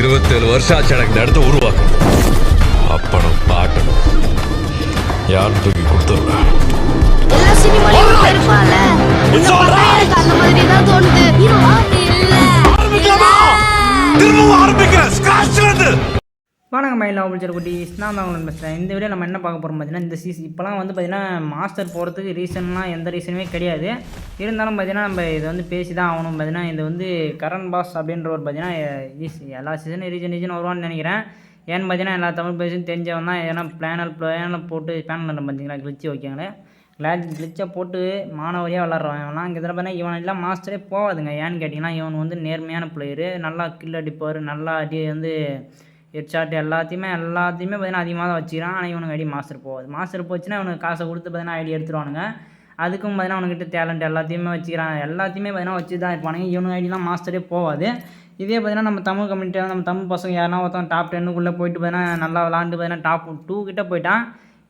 இருபத்தேழு வருஷம் ஆச்சு எனக்கு இந்த இடத்த உருவாக்கணும் அப்படம் பாட்டணும் யாரும் தூக்கி கொடுத்துருவேன் எல்லா சினிமாலையும் வணக்கம் மயில் ஆபிச்சர் குட்டிஸ் நான் தான் உங்களுக்கு பேசுகிறேன் இந்த வீடியோ நம்ம என்ன பார்க்க போகிறோம் பார்த்தீங்கன்னா இந்த சீசன் இப்போலாம் வந்து பார்த்திங்கன்னா மாஸ்டர் போகிறதுக்கு ரீசன்லாம் எந்த ரீசனுமே கிடையாது. இருந்தாலும் பார்த்தீங்கன்னா நம்ம இதை வந்து பேசி தான் ஆகணும். பார்த்தீங்கன்னா இது வந்து கரண் பாஸ் அப்படின்றவர் பார்த்தீங்கன்னா ஈஸ்- எல்லா சீசனும் ரீசன் ரீசன் வருவான்னு நினைக்கிறேன். ஏன்னு பார்த்தீங்கன்னா எல்லா தமிழ் பேசும் தெரிஞ்சவன் தான். ஏன்னா பிளானல் பிளானில் போட்டு பிளான் பார்த்தீங்களா? கிளிச்சு வைக்காங்களே கிளாச் கிளிச்சை போட்டு மாணவரியாக விளாட்றவன். இவனா இங்கே இதில் பார்த்தீங்கன்னா இவன் எல்லாம் மாஸ்டரே போகாதுங்க. ஏன்னு கேட்டிங்கன்னா இவன் வந்து நேர்மையான பிளேயரு நல்லா கில் அடிப்பார். நல்லா அடி வந்து ஹெட்ஷாட் எல்லாத்தையுமே எல்லாத்தையுமே பார்த்தீங்கன்னா அதிகமாக தான் வச்சுக்கிறான். ஆனால் இவனுக்கு ஐடி மாஸ்டர் போகாது. மாஸ்டர் போச்சுன்னா இவனுக்கு காசை கொடுத்து பார்த்தீங்கன்னா ஐடி எடுத்துருவானுங்க. அதுக்கும் பார்த்தீங்கன்னா அவனுக்கிட்ட டேலண்ட் எல்லாத்தையுமே வச்சுக்கிறான். எல்லாத்தையுமே பார்த்தீங்கன்னா வச்சு தான் இருப்பானுங்க. இவனுக்கு ஐடிலாம் மாஸ்டரே போகாது. இதே பார்த்தீங்கன்னா நம்ம தமிழ் கம்யூனிட்டியில் நம்ம தமிழ் பசங்க யாருனா ஒருத்தன் டாப் டென்னுக்குள்ளே போயிட்டு பார்த்தீங்கன்னா நல்லா விளாண்டு பார்த்தீங்கன்னா டாப் டூ கிட்டே போயிட்டான்.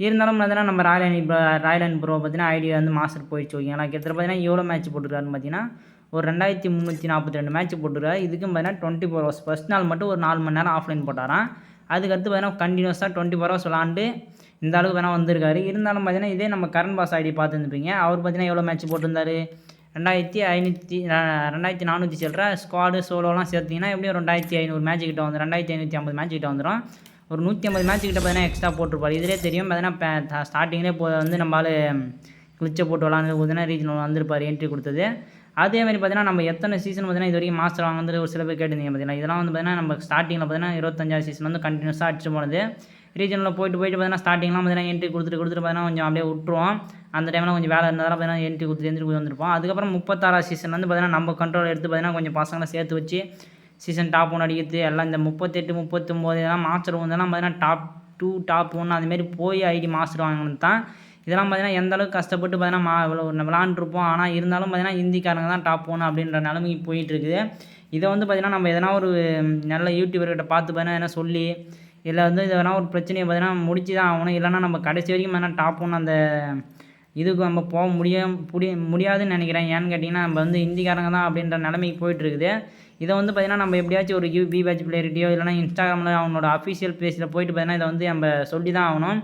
இருந்தாலும் பார்த்தீங்கன்னா நம்ம ராயல் அணி ராயல் அணி ப்ரோ பார்த்தீங்கன்னா ஐடி வந்து மாஸ்டர் போயிடுச்சு ஓகேங்களா? கிட்டத்தட்ட பார்த்தீங்கன்னா எவ்வளோ மேட்ச் போட்டுருக்காருன்னு பார்த்தீங்கன்னா ஒரு ரெண்டாயிரத்தி முந்நூற்றி நாற்பத்தி ரெண்டு மேட்ச் போட்டுருக்காரு. இதுக்கும் பார்த்தீங்கன்னா டுவெண்ட்டி ஃபோர் ஹவர்ஸ் ஃபஸ்ட் நாள் மட்டும் ஒரு நாலு மணி நேரம் ஆஃப்லைன் போட்டாராம். அதுக்கடுத்து பார்த்தீங்கன்னா கண்டினியூஸாக டுவெண்ட்டி ஃபோர் ஹவர்ஸ் விளாண்டு இந்த அளவுக்கு வேணால் வந்திருக்காரு. இருந்தாலும் பார்த்தீங்கன்னா இதே நம்ம கரண் பாஸ் ஐடி பார்த்துருந்துப்பீங்க அவர் பார்த்தீங்கன்னா எவ்வளோ மேட்ச் போட்டிருந்தாரு? ரெண்டாயிரத்தி ஐநூற்றி ரெண்டாயிரத்தி நானூற்றி சில்லற ஸ்குவாடு சோலோலாம் சேர்த்திங்கன்னா எப்படியும் ரெண்டாயிரத்தி ஐநூறு மேட்ச் கிட்ட வந்து ரெண்டாயிரத்தி ஐநூற்றி ஐம்பது மேட்ச் கிட்ட வந்துடும் ஒரு நூற்றி ஐம்பது மேட்ச் கிட்ட பார்த்தீங்கன்னா எக்ஸ்ட்ரா போட்டிருப்பாரு. இதிலே தெரியும் பார்த்தீங்கன்னா ஸ்டார்டிங்லேயே போ வந்து நம்மளால் கிளிச்சை போட்டு விளாண்டு பார்த்தீங்கன்னா ரீஜனல் வந்திருப்பார். என்ட்ரி கொடுத்தது. அதே மாதிரி பார்த்தீங்கன்னா நம்ம எத்தனை சீசன் பார்த்தீங்கன்னா இது வரைக்கும் மாஸ்டர் வாங்குறது ஒரு சில பேர் கேட்டிருந்தீங்க பார்த்தீங்கன்னா இதெல்லாம் வந்து பார்த்தீங்கன்னா நம்ம ஸ்டார்டிங்கில் பார்த்தீங்கன்னா இருபத்தஞ்சாவது சீசன் வந்து கண்டினியூஸாக அடிச்சு போனது. ரீஜனில் போயிட்டு போயிட்டு பார்த்தீங்கன்னா ஸ்டார்டிங்லாம் பார்த்தீங்கன்னா என்ட்ரி கொடுத்துட்டு கொடுத்துட்டு பார்த்தீங்கன்னா கொஞ்சம் அப்படியே விட்டுருவோம். அந்த டைமில் கொஞ்சம் வேலை இருந்ததால் பார்த்தீங்கன்னா என்ட்ரி கொடுத்துட்டு எந்திரி கொடுத்து வந்திருப்போம். அதுக்கப்புறம் முப்பத்தாறாவது சீசன் வந்து பார்த்தீங்கன்னா நம்ம கண்ட்ரோல் எடுத்து பார்த்தீங்கன்னா கொஞ்சம் பசங்களை சேர்த்து வச்சு சீசன் டாப் ஒன் அடிக்கிறது எல்லாம் இந்த முப்பத்தெட்டு முப்பத்தொம்போது இதெல்லாம் மாஸ்டர் இதெல்லாம் பார்த்தீங்கன்னா டாப் டூ டாப் ஒன் அதுமாரி போய் ஐடி மாஸ்டர் வாங்கினது தான். இதெல்லாம் பார்த்தீங்கன்னா எந்த அளவுக்கு கஷ்டப்பட்டு பார்த்தீங்கன்னா மா இவ்வளோ விளாண்டுருப்போம். ஆனால் இருந்தாலும் பார்த்தீங்கன்னா இந்திக்காரங்க தான் டாப் ஒன் அப்படின்ற நிலைமைக்கு போயிட்டு இருக்குது இதை வந்து பார்த்தீங்கன்னா நம்ம எதனா ஒரு நல்ல யூடியூபர்கிட்ட பார்த்து பார்த்தீங்கன்னா எதனா சொல்லி இல்லை வந்து இது வேணால் ஒரு பிரச்சனையை பார்த்தீங்கன்னா முடிச்சு தான் ஆகணும். இல்லைன்னா நம்ம கடைசி வரைக்கும் பார்த்தீங்கன்னா டாப் ஒன் அந்த இதுக்கு நம்ம போக முடிய முடிய முடியாதுன்னு நினைக்கிறேன். ஏன்னு கேட்டிங்கன்னா நம்ம வந்து இந்திக்காரங்க தான் அப்படின்ற நிலைமைக்கு போயிட்டுருக்குது. இதை வந்து பார்த்தீங்கன்னா நம்ம எப்படியாச்சும் ஒரு யூ பி பேட்ச் பிளேயர்கிட்டயோ இல்லைனா இன்ஸ்டாகிராமில் அவனோட அஃபிஷியல் பேஜில் போயிட்டு பார்த்தீங்கன்னா இதை வந்து நம்ம சொல்லி தான் ஆகணும்.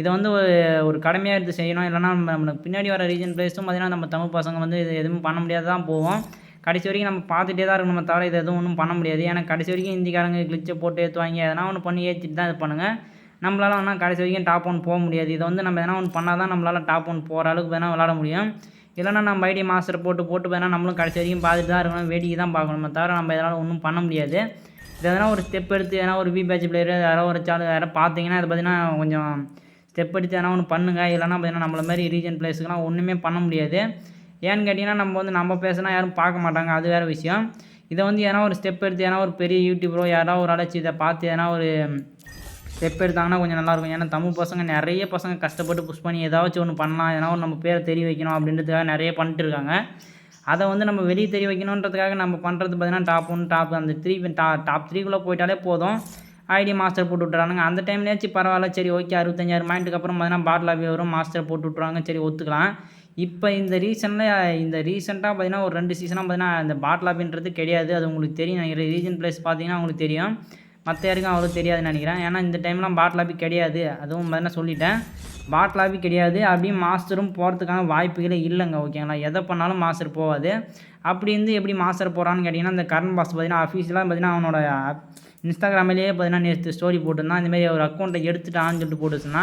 இதை வந்து ஒரு ஒரு கடமையாக எடுத்து செய்யணும். இல்லைனா நம்ம நம்மளுக்கு பின்னாடி வர ரீஜன் பிளேஸும் பார்த்தீங்கன்னா நம்ம தமிழ் பசங்க வந்து இது எதுவும் பண்ண முடியாது தான் போவோம். கடைசி வரைக்கும் நம்ம பார்த்துட்டே தான் இருக்கணும் நம்ம தவிர இது எதுவும் ஒன்றும் பண்ண முடியாது. ஏன்னா கடைசி வரைக்கும் இந்திக்காரங்க கிளிச்சை போட்டு ஏற்றுவாங்க எதனா ஒன்று பண்ணி ஏற்றிட்டு தான் இது பண்ணுங்கள் நம்மளால வேணால் கடைசி வரைக்கும் டாப் ஒன் போக முடியாது. இதை வந்து நம்ம எதனா ஒன்று பண்ணால் தான் நம்மளால் டாப் ஒன் போகிற அளவுக்கு வேணால் விளாட முடியும். இல்லைனா நம்ம ஐடி மாஸ்டர் போட்டு போட்டு வேணால் நம்மளும் கடைசி வரைக்கும் பார்த்துட்டு தான் இருக்கணும். வேடிக்கை தான் பார்க்கணுமே தவிர நம்ம எதனால் ஒன்றும் பண்ண முடியாது. இது எதனா ஒரு ஸ்டெப் எடுத்து எதனா ஒரு வி பேட்ச் பிளேயர் யாரோ ஒரு சாலு யாரோ பார்த்தீங்கன்னா அது பார்த்தீங்கன்னா கொஞ்சம் ஸ்டெப் எடுத்து எதனா ஒன்று பண்ணுங்கள் இல்லைனா பார்த்தீங்கன்னா நம்மள மாதிரி ரீஜன் பிளேஸுக்குலாம் ஒன்றுமே பண்ண முடியாது. ஏன்னு கேட்டிங்கன்னா நம்ம வந்து நம்ம பேசினா யாரும் பார்க்க மாட்டாங்க. அது வேறு விஷயம். இதை வந்து ஏன்னா ஒரு ஸ்டெப் எடுத்து ஏன்னா ஒரு பெரிய யூடியூபரோ யாராவது ஒரு அழைச்சி இதை பார்த்து ஏன்னா ஒரு ஸ்டெப் எடுத்தாங்கன்னா கொஞ்சம் நல்லாயிருக்கும் ஏன்னா தமிழ் பசங்க நிறைய பசங்க கஷ்டப்பட்டு புஷ் பண்ணி ஏதாச்சும் ஒன்று பண்ணலாம். ஏன்னா ஒரு நம்ம பேரை தெரிய வைக்கணும் அப்படின்றதுக்காக நிறைய பண்ணிட்டு இருக்காங்க. அதை வந்து நம்ம வெளியே தெரிய வைக்கணுன்றதுக்காக நம்ம பண்ணுறது பார்த்தீங்கன்னா டாப் ஒன் டாப் அந்த த்ரீ டா டாப் த்ரீக்குள்ளே போயிட்டாலே போதும். ஐடி மாஸ்டர் போட்டு விட்றானுங்க அந்த டைம்லேயாச்சும் பரவாயில்ல. சரி ஓகே அறுபத்தஞ்சாயிரம் மைண்டுக்கு அப்புறம் பார்த்தீங்கன்னா பாட்டில் வரும் மாஸ்டர் போட்டு விட்ருவாங்க சரி ஒத்துக்கலாம். இப்போ இந்த ரீசனில் இந்த ரீசெண்டாக பார்த்தீங்கன்னா ஒரு ரெண்டு சீசனாக பார்த்தீங்கன்னா இந்த பாட்லாபின்றது கிடையாது. அது உங்களுக்கு தெரியும் நினைக்கிறேன். ரீஜன் பிளேஸ் பார்த்தீங்கன்னா உங்களுக்கு தெரியும். மற்ற யாருக்கும் அவ்வளோ தெரியாதுன்னு நினைக்கிறேன். ஏன்னா இந்த டைம்லாம் பாட்லாபி கிடையாது. அதுவும் பார்த்தீங்கன்னா சொல்லிட்டேன். பாட்லாபி கிடையாது. அப்படியும் மாஸ்டரும் போகிறதுக்கான வாய்ப்புகளே இல்லைங்க ஓகேங்களா எதை பண்ணாலும் மாஸ்டர் போகாது அப்படி இருந்து எப்படி மாஸ்டர் போகிறான்னு கேட்டிங்கன்னா இந்த கரண் பாஸ் பார்த்தீங்கன்னா அஃபீஷியலாக பார்த்தீங்கன்னா அவனோட இன்ஸ்டாகிராமிலேயே பார்த்தீங்கன்னா நேற்று ஸ்டோரி போட்டிருந்தான் இந்த மாதிரி ஒரு அக்கௌண்ட்டை எடுத்துட்டான்னு சொல்லிட்டு போட்டுச்சுன்னா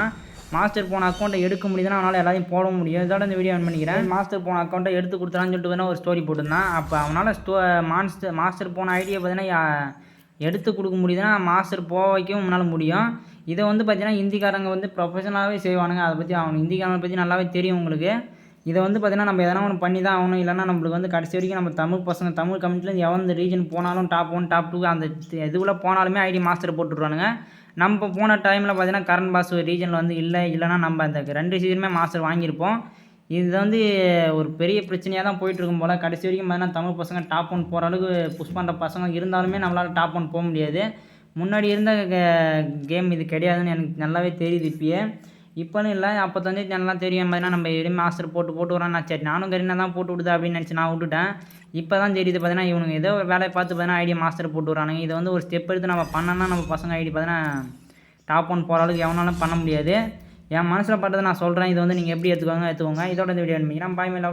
மாஸ்டர் போன அக்கௌண்ட்டை எடுக்க முடியுதுன்னா அவனால் எல்லாத்தையும் போட முடியும். இதோட இந்த வீடியோ ஆன் பண்ணிக்கிறேன். மாஸ்டர் போன அக்கௌண்ட்டை எடுத்து கொடுத்துறான்னு சொல்லிட்டு வேணா ஒரு ஸ்டோரி போட்டிருந்தான் அப்போ அவனால் ஸ்டோ மாஸ்டர் மாஸ்டர் போன ஐடியா பார்த்தீங்கன்னா எடுத்து கொடுக்க முடியுதுன்னா மாஸ்டர் போக வைக்கவும் உன்னால் முடியும். இதை வந்து பார்த்தீங்கன்னா இந்திக்காரங்க வந்து ப்ரொஃபஷனலாகவே செய்வானுங்க. அதை பற்றி அவங்க இந்திக்காரங்களை பற்றி நல்லாவே தெரியும் உங்களுக்கு. இதை வந்து பார்த்திங்கன்னா நம்ம எதனா ஒன்று பண்ணி தான் ஆகணும். இல்லைன்னா நம்மளுக்கு வந்து கடைசி வரைக்கும் நம்ம தமிழ் பசங்க தமிழ் கம்யூனிட்டிலேருந்து எவ்வளோ இந்த ரீஜன் போனாலும் டாப் ஒன் டாப் டூ அந்த இதுக்குள்ளே போனாலுமே ஐடி மாஸ்டர் போட்டுருவானுங்க. நம்ம போன டைமில் பார்த்தீங்கன்னா கரண் பாஸ் ரீஜனில் வந்து இல்லை. இல்லைன்னா நம்ம அந்த ரெண்டு சீசனுமே மாஸ்டர் வாங்கியிருப்போம். இது வந்து ஒரு பெரிய பிரச்சனையாக தான் போயிட்டுருக்கும் போல். கடைசி வரைக்கும் பார்த்தீங்கன்னா தமிழ் பசங்க டாப் ஒன் போகிற அளவுக்கு புஷ் பண்ணுற பசங்க இருந்தாலுமே நம்மளால் டாப் ஒன் போக முடியாது. முன்னாடி இருந்த கேம் இது கிடையாதுன்னு எனக்கு நல்லாவே தெரியுது இப்பயே. இப்போன்னு இல்லை அப்போ வந்து நல்லா தெரியும் பார்த்தீங்கன்னா நம்ம எதுவும் மாஸ்டர் போட்டு போட்டு வரான் நான் சரி நானும் கரீனா தான் போட்டு விடுதா அப்படின்னு நினச்சி நான் விட்டுட்டேன். இப்போ தான் தெரியுது பார்த்தீங்கன்னா இவனுங்க ஏதோ ஒரு வேலையை பார்த்து பார்த்தீங்கன்னா ஐடி மாஸ்டர் போட்டு வரானுங்க இதை வந்து ஒரு ஸ்டெப் எடுத்து நம்ம பண்ணோன்னா நம்ம பசங்க ஐடி பார்த்தீங்கன்னா டாப் ஒன் போகிற அளவுக்கு எவனாலும் பண்ண முடியாது. என் மனசில் பட்டதை நான் சொல்கிறேன் இது வந்து நீங்கள் எப்படி எடுத்துக்கோங்க எடுத்துக்கோங்க இதோட இந்த வீடியோ அனுப்பிக்கிறேன் பாய் மேலே